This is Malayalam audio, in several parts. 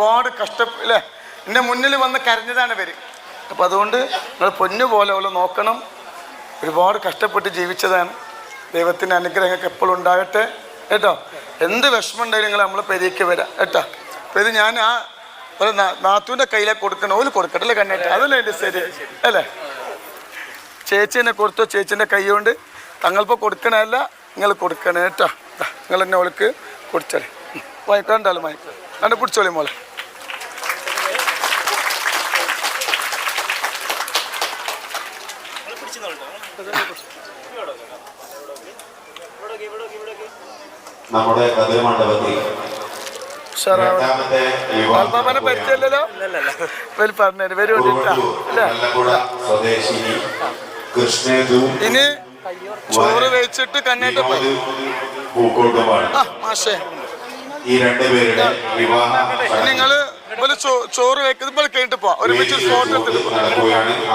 ഒരുപാട് കഷ്ട അല്ലേ എന്റെ മുന്നിൽ വന്ന് കരഞ്ഞതാണ് ഇവർ അപ്പം അതുകൊണ്ട് നിങ്ങൾ പൊന്നു പോലെ പോലെ നോക്കണം. ഒരുപാട് കഷ്ടപ്പെട്ട് ജീവിച്ചതാണ്. ദൈവത്തിന്റെ അനുഗ്രഹങ്ങൾക്ക് എപ്പോഴും ഉണ്ടാകട്ടെ. കേട്ടോ? എന്ത് വിഷമം ഉണ്ടെങ്കിലും നിങ്ങൾ നമ്മളെ പെരിയ്ക്ക് വരാം. കേട്ടോ? അപ്പം ഇത് ഞാൻ ആ ഒരു നാത്തുവിന്റെ കയ്യിലേക്ക് കൊടുക്കണം ഓൽ കൊടുക്കട്ടെ അല്ലേ കണ്ണേ അതല്ലേ എന്റെ ശരി. അല്ലേ? ചേച്ചീനെ കൊടുത്തോ. ചേച്ചീന്റെ കൈ കൊണ്ട് തങ്ങളിപ്പോൾ കൊടുക്കണമല്ല നിങ്ങൾ കൊടുക്കണേ. കേട്ടോ? നിങ്ങൾ എന്നെ ഓൾക്ക് കുടിച്ചോളി വായിക്കാണ്ടാലും വായിക്കാം. കണ്ട് പിടിച്ചോളി മോളെ. നമ്മുടെ കതിർമണ്ഡപത്തിൽ ഉഷാറാവണം രണ്ടാമത്തെ ആൽമാമനെ പരിചയമില്ലല്ലോ? ഇവർ പറഞ്ഞു സ്വദേശിനി കൃഷ്ണേതു ഇനി ചോറ് വെച്ചിട്ട് കണ്ണേട്ട് പോയി. വിനോദ് പൂക്കോട്ടുപാട് മാഷേ. ഈ രണ്ടുപേരുടെ വിവാഹ ഇനി നിങ്ങൾ ഇവർ ചോറ് വെക്കുന്നത് കഴിഞ്ഞിട്ട് പോവാം. ഒരുമിച്ച് ഫോട്ടോ എടുത്തിട്ട്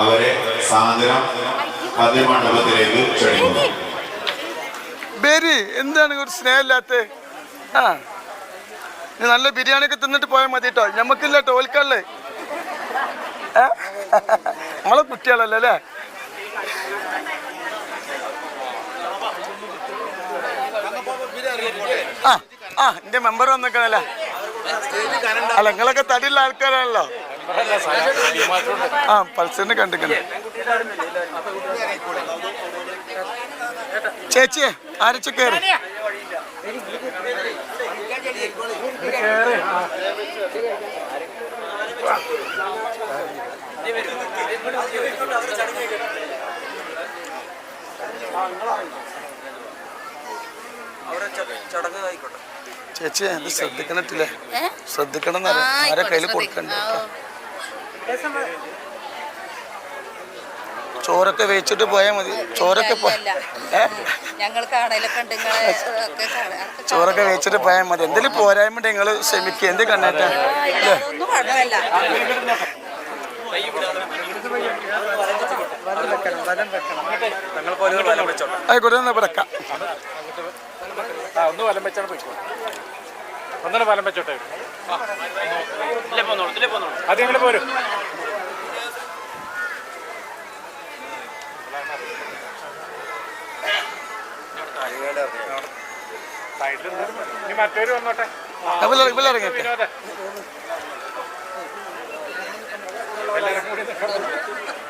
അവരെ സാദരം കതിർമണ്ഡപത്തിലേക്ക് ക്ഷണിക്കുന്നു ബേരി എന്താണ് ഒരു സ്നേഹമില്ലാത്ത? ആ. നല്ല ബിരിയാണി ഒക്കെ തിന്നിട്ട് പോയാൽ മതി കേട്ടോ ഞമ്മക്കില്ല ടോൽക്കല്ലേ നമ്മളെ കുട്ടികളല്ലേ അല്ലേ? ആ ആ എന്റെ മെമ്പർ വന്നിക്കണല്ലേ? അല്ല നിങ്ങളൊക്കെ തടിയുള്ള ആൾക്കാരാണല്ലോ. ആ പൾസറിനെ കണ്ടിക്കണേ ചേച്ചിയെ ആരച്ച കയറി? ചേച്ചി എന്ത് ശ്രദ്ധിക്കണിട്ടില്ലേ? ശ്രദ്ധിക്കണം ആ, ആരെ കയ്യിൽ. കൊടുക്കണ്ട? ചോറൊക്കെ വെച്ചിട്ട് പോയാൽ മതി. ചോറൊക്കെ ചോറൊക്കെ വെച്ചിട്ട് പോയാൽ മതി. എന്തെങ്കിലും പോരായ്മ നിങ്ങൾ ശ്രമിക്കുക എന്ത് കണ്ണേറ്റ? ആയിക്കോട്ടെ എന്നാ വിടക്കാം ആ ഒന്ന് വലം വെച്ചാണ് പോയിക്കോ ഒന്നുകൂടെ വലം വെച്ചോട്ടെ അത് ഞങ്ങൾ പോരും. സൈഡിൽ ഇനി മറ്റൊരു വന്നോട്ടെ. വിനോദ.